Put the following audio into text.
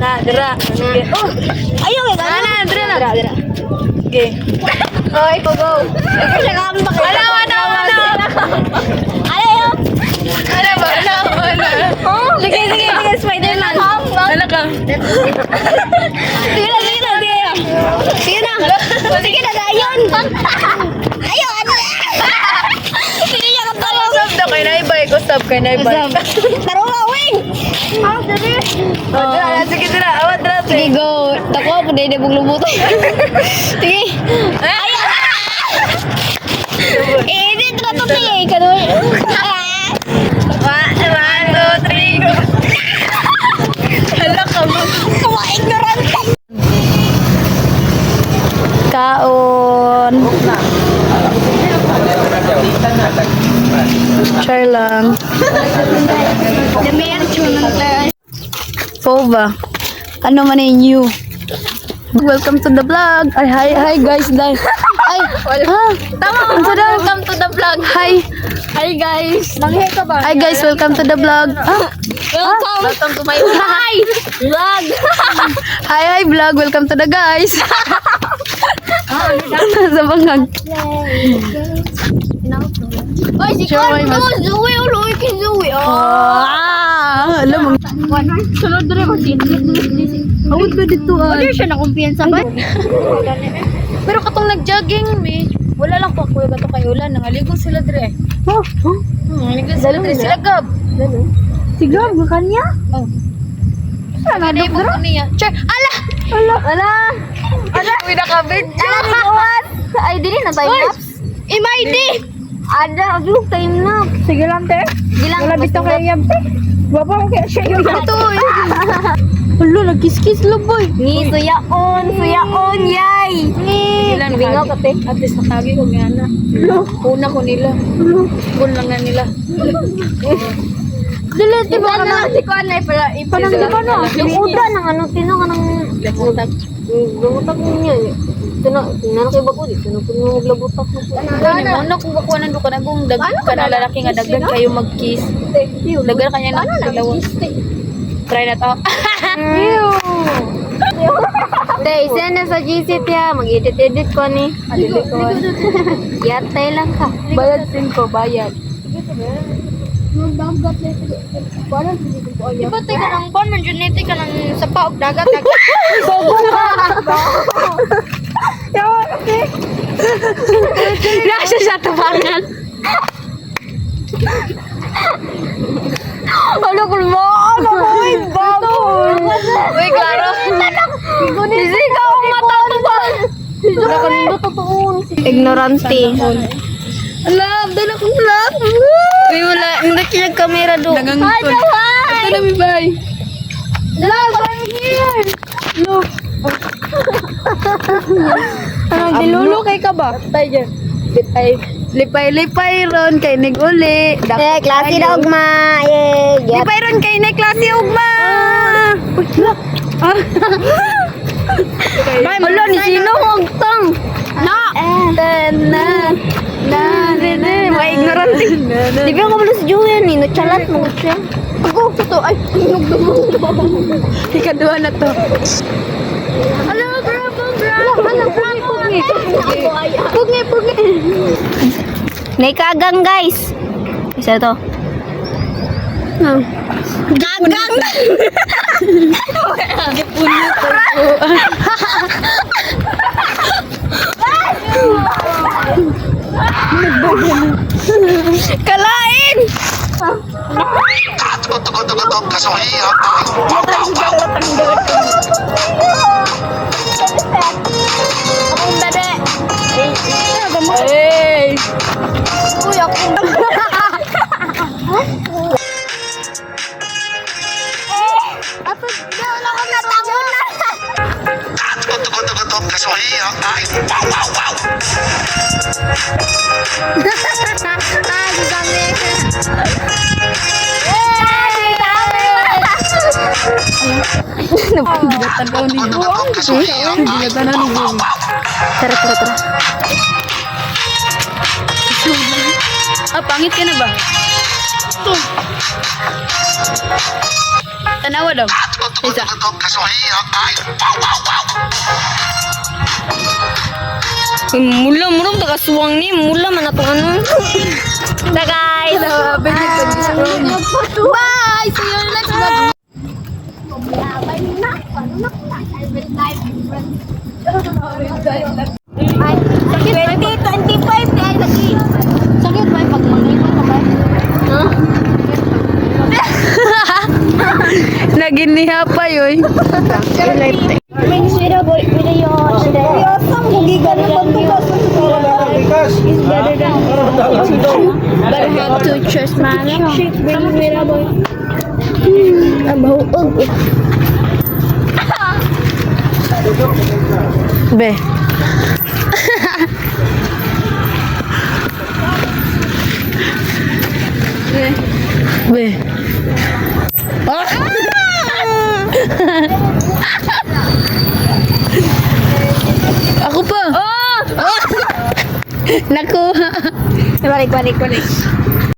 Na, dira. Oh, ayaw eh. Na, na, dira na. Dira, dira. Okay. Okay, go, go. Ikaw siya kang bakit. Wala, wala, wala. Ayaw. Ano ba? Ano, ano? Sige, sige, sige, Spider-Man. Ano ka? Sige na, sige na, sige na. Sige na. Sige na, dayon. Ayaw, ano? Sige niya ka talo. Stop daw kay naibay ko, stop kay naibay. Wing. Ah, dali. Oh, dira, sige dira, awat dira. Sige, go. Tako, pwede na buglo buto. Sige. Ayaw. Edit na to, eh. Kanoy. Pova. Ano man yung new? Welcome to the vlog. Ay, hi, hi guys. Dahil. Ay, ha? Tama. Daw? Welcome to the vlog. Hi. Hi guys. Manghe ka ba? Hi guys, welcome to the vlog. Ah, Welcome. Welcome to my Hi. Vlog. hi, hi vlog. Welcome to the guys. Sa bangag. Oy, si Sure, Kon. why mas- Zoe. Ulo, ikin Zoe. Oh. Ah, alam. Sunod na rin ko. Awad ba dito ah? Wala siya na kumpiyansa ba? Pero katong nag-jogging, me. Wala lang pa kuya gato kay ulan. Nangaligong sila dire. Oh. Hmm, nangaligong sila dire. Sila gab. Sigam, kanya? Oh. Sana Ano yung niya? Char, ala! Ala. Ala. Ala! Uy, nakabidyo! Ala. Ay, dili na time lapse. Imay di. Ada, vlog time na. Sige lang, te. Sige lang. Wala bitaw kaya te. Baba ko kaya siya yung Ito eh. Ulo, nagkiss-kiss lo boy. Ni, suyaon, suyaon, yay. Ni. Ilan Bingaw ka, te. At least nakagi ko nga na. Una ko nila. Bun lang na nila. Dili, di ba ka na? Si Kuan ay pala. Ipanang di ka na. Yung uda ng ano, tino ka ng... Labutak. Labutak niya. Tino, tino kay bago di. Tino ko mo maglabutak mo. Ano na kung bakuha nando ka na kung dag ka na lalaki nga dagdag kayo mag-kiss. Dagdag kanya na dalawa. Try na to. Te, send na sa GC tiya. Mag-edit-edit ko ni. Yatay lang ka. Bayad sin ko, bayad. Di ba tayo ka ng bon, manjunete ka ng sa paog dagat. Nasa sa tabangan. Ano ko mo? Ano ko? Uy, bago. Uy, klaro. Hindi ka ang mata mo ba? Wala ka nito totoo. Ignorante. Alam, dala kong vlog. Uy, wala. Hindi kinag kamera do. Hi, Nangangkon. Kawai! Ito na, mi bay. Love, I'm here! Look. Anong dilulo kay ka ba? Tay dyan. Lipay. Lipay-lipay ron kay nig-uli. Eh, klase na ugma. Eh, get. Lipay ron kay nig klase ugma. Uy, la. Ah. Wala ni sino ugtang. Na na. Mga ignorante. Di ba ko si Julian eh, nachalat mo siya. Ako, ito, ay, inog Ikaduha na to. Hello, bravo, bravo. Hello, bravo. Pugi, pugi. Pugi. Naikagang guys. Isa to. Gagang! ke lain. Wow, wow, wow. pangit ka na ba? Tanawa daw. Isa. Mula mo rin taga suwang ni, mula man ato ano. Ta guys. Bye. See you next. Vlog. Ay, 2025 ni ay lagi. Sakit ba pag mag-iwan ka ba? Naginiha pa yun. Mings with a boy, with a yacht. Seryoso, hugigan na ba ito? Is better than But I have to trust my shit, a boy. Abaw, ug. Be. Be. Ako pa. Oh! Nakuha. Balik, balik, balik.